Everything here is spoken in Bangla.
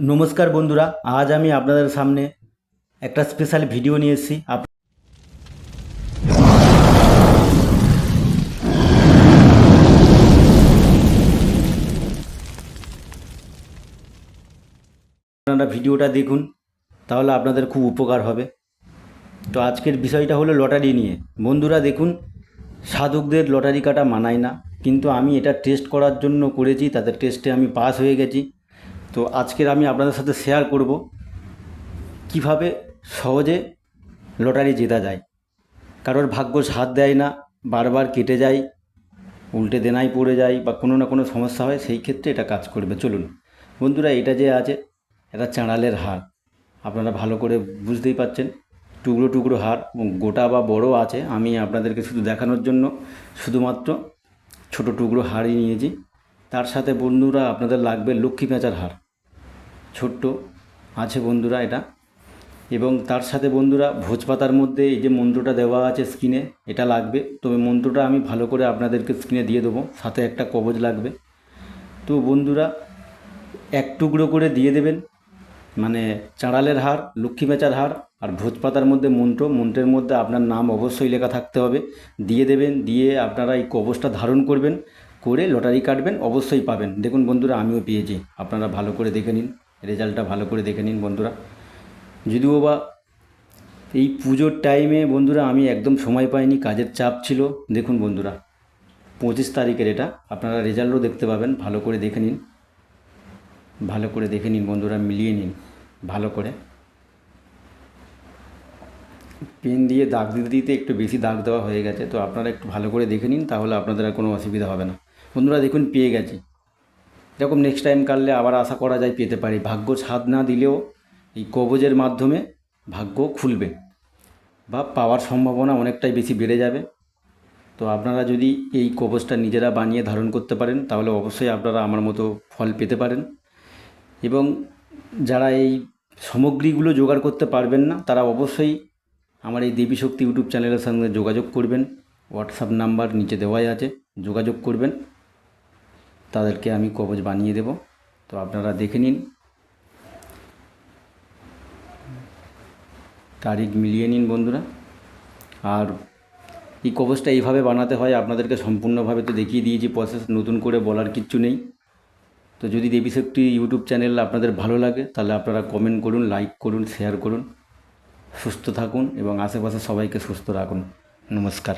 নমস্কার বন্ধুরা, আজ আমি আপনাদের সামনে একটা স্পেশাল ভিডিও নিয়ে এসেছি। আপ- আপনারা ভিডিওটা দেখুন, তাহলে আপনাদের খুব উপকার হবে। তো আজকের বিষয়টা হলো লটারি নিয়ে। বন্ধুরা, দেখুন, সাধকদের লটারি কাটা মানায় না, কিন্তু আমি এটা টেস্ট করার জন্য করেছি, তাদের টেস্টে আমি পাস হয়ে গেছি। তো আজকের আমি আপনাদের সাথে শেয়ার করব কীভাবে সহজে লটারি জেতা যায়। কারোর ভাগ্য সাথ দেয় না, বারবার কেটে যায়, উল্টে দেনায় পড়ে যায় বা কোনো না কোনো সমস্যা হয়, সেই ক্ষেত্রে এটা কাজ করবে। চলুন, বন্ধুরা, এটা যে আছে, এটা চাঁড়ালের হার। আপনারা ভালো করে বুঝতেই পাচ্ছেন, টুকরো টুকরো হার গোটা বা বড় আছে, আমি আপনাদেরকে শুধু দেখানোর জন্য শুধুমাত্র ছোট টুকরো হারই নিয়েছি। তার সাথে, বন্ধুরা, আপনাদের লাগবে লক্ষ্মী পেঁচার হার। ছোট্ট আছে বন্ধুরা এটা। এবং তার সাথে বন্ধুরা ভোজপাতার মধ্যে এই যে মন্ত্রটা দেওয়া আছে স্ক্রিনে এটা লাগবে। তবে মন্ত্রটা আমি ভালো করে আপনাদেরকে স্ক্রিনে দিয়ে দেবো, সাথে একটা কবজ লাগবে। তো বন্ধুরা, এক টুকরো করে দিয়ে দেবেন মানে চাঁড়ালের হার, লক্ষ্মী বেচার হার আর ভোজপাতার মধ্যে মন্ত্র। মন্ত্রের মধ্যে আপনার নাম অবশ্যই লেখা থাকতে হবে। দিয়ে দেবেন, দিয়ে আপনারা এই কবচটা ধারণ করবেন, করে লটারি কাটবেন, অবশ্যই পাবেন। দেখুন বন্ধুরা, আমিও পেয়েছি। আপনারা ভালো করে দেখে নিন। রেজাল্টটা ভালো করে দেখে নিন বন্ধুরা। যদিও বা এই পুজোর টাইমে বন্ধুরা আমি একদম সময় পাইনি, কাজের চাপ ছিল। দেখুন বন্ধুরা, পঁচিশ তারিখের এটা, আপনারা রেজাল্টও দেখতে পাবেন, ভালো করে দেখে নিন। ভালো করে দেখে নিন বন্ধুরা, মিলিয়ে নিন, ভালো করে। পেন দিয়ে দাগ দিতে দিতে একটু বেশি দাগ দেওয়া হয়ে গেছে, তো আপনারা একটু ভালো করে দেখে নিন, তাহলে আপনাদের আর কোনো অসুবিধা হবে না। বন্ধুরা দেখুন, পেয়ে গেছি। এরকম নেক্সট টাইম কাটলে আবার আশা করা যায় পেতে পারি। ভাগ্য ছাদ না দিলেও এই কবজের মাধ্যমে ভাগ্য খুলবে বা পাওয়ার সম্ভাবনা অনেকটাই বেশি বেড়ে যাবে। তো আপনারা যদি এই কবচটা নিজেরা বানিয়ে ধারণ করতে পারেন, তাহলে অবশ্যই আপনারা আমার মতো ফল পেতে পারেন। এবং যারা এই সামগ্রীগুলো জোগাড় করতে পারবেন না, তারা অবশ্যই আমার এই দেবী শক্তি ইউটিউব চ্যানেলের সঙ্গে যোগাযোগ করবেন। হোয়াটসঅ্যাপ নাম্বার নিচে দেওয়াই আছে, যোগাযোগ করবেন। তাদেরকে আমি কবচ বানিয়ে দেব। তো আপনারা দেখে নিন। তারিখ মিলিয়ে নিন বন্ধুরা। আর এই কবচটা এইভাবে বানাতে হয়, আপনাদেরকে সম্পূর্ণভাবে তো দেখিয়ে দিয়েছি প্রসেস নতুন করে বলার কিচ্ছু নেই। তো যদি দেবী শক্তি ইউটিউব চ্যানেল আপনাদের ভালো লাগে, তাহলে আপনারা কমেন্ট করুন লাইক করুন শেয়ার করুন। সুস্থ থাকুন এবং আশেপাশে সবাইকে সুস্থ রাখুন। নমস্কার।